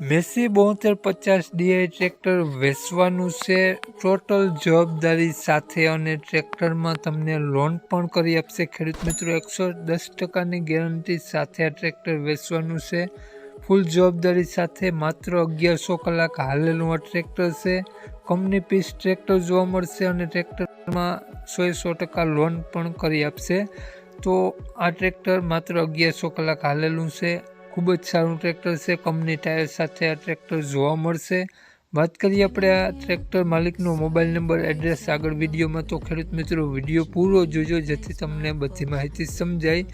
Massey બોતેર પચાસ D I tractor વેચવાનું છે. ટોટલ જવાબદારી સાથે અને ટ્રેક્ટરમાં તમને લોન પણ કરી આપશે. ખેડૂત મિત્રો, એકસો દસ ટકાની ગેરંટી સાથે આ ટ્રેક્ટર વેચવાનું છે. ફૂલ જવાબદારી સાથે માત્ર અગિયારસો કલાક હાલેલું આ ટ્રેક્ટર છે. કંપની પીસ ટ્રેક્ટર જોવા મળશે અને ટ્રેક્ટરમાં સો સો ટકા લોન પણ કરી આપશે. તો આ ટ્રેક્ટર માત્ર અગિયારસો કલાક હાલેલું છે. ખૂબ જ સારું ટ્રેક્ટર છે. કંપની ટાયર સાથે આ ટ્રેક્ટર જોવા મળશે. વાત કરીએ આપણે આ ટ્રેક્ટર માલિકનો મોબાઈલ નંબર એડ્રેસ આગળ વિડીયોમાં તો ખેડૂત મિત્રો વીડિયો પૂરો જોજો, જેથી તમને બધી માહિતી સમજાય.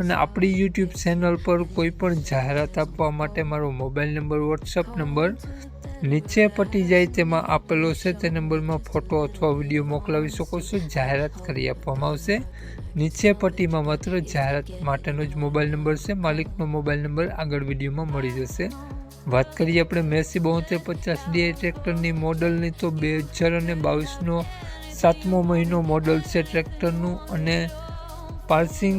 અને આપણી યુટ્યુબ ચેનલ પર કોઈ પણ જાહેરાત આપવા માટે મારો મોબાઈલ નંબર વોટ્સઅપ નંબર નીચે પટી જાય તેમાં આપેલો છે. તે નંબરમાં ફોટો અથવા વીડિયો મોકલાવી શકો છો. જાહેરાત કરી આપવામાં આવશે. નીચે પટ્ટીમાં માત્ર જાહેરાત માટેનો જ મોબાઈલ નંબર છે. માલિકનો મોબાઈલ નંબર આગળ વિડીયોમાં મળી જશે. વાત કરીએ આપણે મેસી બોતેર પચાસ ડીએ ટ્રેક્ટરની મોડલની, તો બે હજાર અને બાવીસનો સાતમો મહિનો મોડલ છે ટ્રેક્ટરનું અને પાર્સિંગ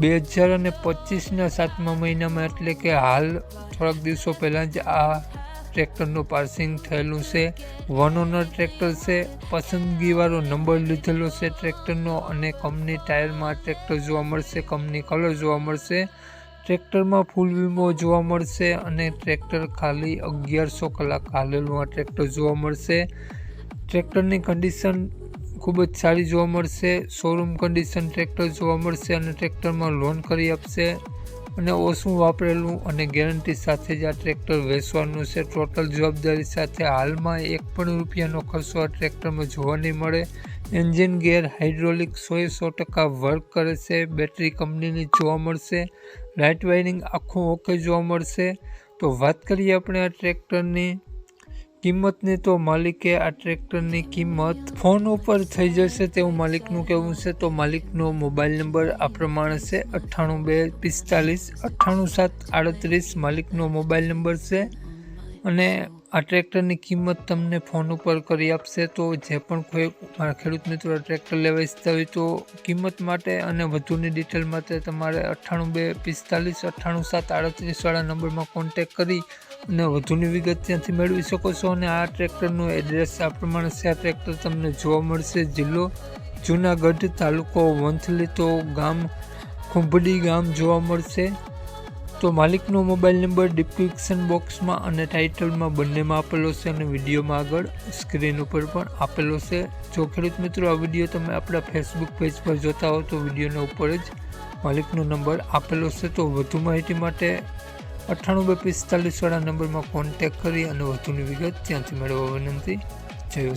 બે હજાર અને પચીસના સાતમા મહિનામાં, એટલે કે હાલ થોડાક દિવસો પહેલાં જ આ ટ્રેક્ટરનું પાર્સિંગ થયેલું છે. વન ઓનર ટ્રેક્ટર છે, પસંદગીવાળો નંબર લીધેલો છે ટ્રેક્ટરનો અને કંપની ટાયરમાં ટ્રેક્ટર જોવા મળશે, કંપની કલર જોવા મળશે. ટ્રેક્ટરમાં ફૂલ વીમો જોવા મળશે અને ટ્રેક્ટર ખાલી અગિયારસો કલાક હાલેલું આ ટ્રેક્ટર જોવા મળશે. ટ્રેક્ટરની કન્ડિશન ખૂબ જ સારી જોવા મળશે. શોરૂમ કન્ડિશન ટ્રેક્ટર જોવા મળશે અને ટ્રેક્ટરમાં લોન કરી આપશે. અને ઓછું વાપરેલું અને ગેરંટી સાથે જ આ ટ્રેક્ટર વેચવાનું છે. ટોટલ જવાબદારી સાથે હાલમાં એક પણ રૂપિયાનો ખર્ચો આ ટ્રેક્ટરમાં જોવા નહીં મળે. એન્જિન ગેર હાઇડ્રોલિક સોએ સો ટકા વર્ક કરે છે. બેટરી કંપનીની જોવા મળશે. લાઇટ વાયરિંગ આખું ઓકે જોવા મળશે. તો વાત કરીએ આપણે આ ટ્રેક્ટરની. કિંમતની તો માલિકે આ ટ્રેક્ટરની કિંમત ફોન ઉપર થઈ જશે તેવું માલિકનું કહેવું છે. તો માલિકનો મોબાઈલ નંબર આ પ્રમાણે છે અઠ્ઠાણું બે પિસ્તાલીસ અઠ્ઠાણું સાત આડત્રીસ. માલિકનો મોબાઈલ નંબર છે અને આ ટ્રેક્ટરની કિંમત તમને ફોન ઉપર કરી આપશે. તો જે પણ કોઈ મારા ખેડૂત મિત્રો ટ્રેક્ટર લેવા ઈચ્છતા હોય તો કિંમત માટે અને વધુની ડિટેલ માટે તમારે અઠ્ઠાણું બે પિસ્તાલીસ, અઠ્ઠાણું સાત આડત્રીસ વાળા નંબરમાં કોન્ટેક કરી અને વધુની વિગત ત્યાંથી મેળવી શકો છો. અને આ ટ્રેક્ટરનું એડ્રેસ આ પ્રમાણે છે. આ ટ્રેક્ટર તમને જોવા મળશે. જિલ્લો જુનાગઢ તાલુકો વંથલી તો ગામ, ખુંભડી ગામ જોવા મળશે. તો માલિકનો મોબાઈલ નંબર ડિસ્ક્રિપ્શન બોક્સમાં અને ટાઇટલમાં બંનેમાં આપેલો છે અને વિડીયોમાં આગળ સ્ક્રીન ઉપર પણ આપેલો છે. જો ખેડૂત મિત્રો આ વીડિયો તમે આપણા ફેસબુક પેજ પર જોતા હો તો વિડીયોના ઉપર જ માલિકનો નંબર આપેલો છે. તો વધુ માહિતી માટે અઠ્ઠાણું બે પિસ્તાલીસવાળા નંબરમાં કોન્ટેક કરી અને વધુની વિગત ત્યાંથી મેળવવા વિનંતી. જય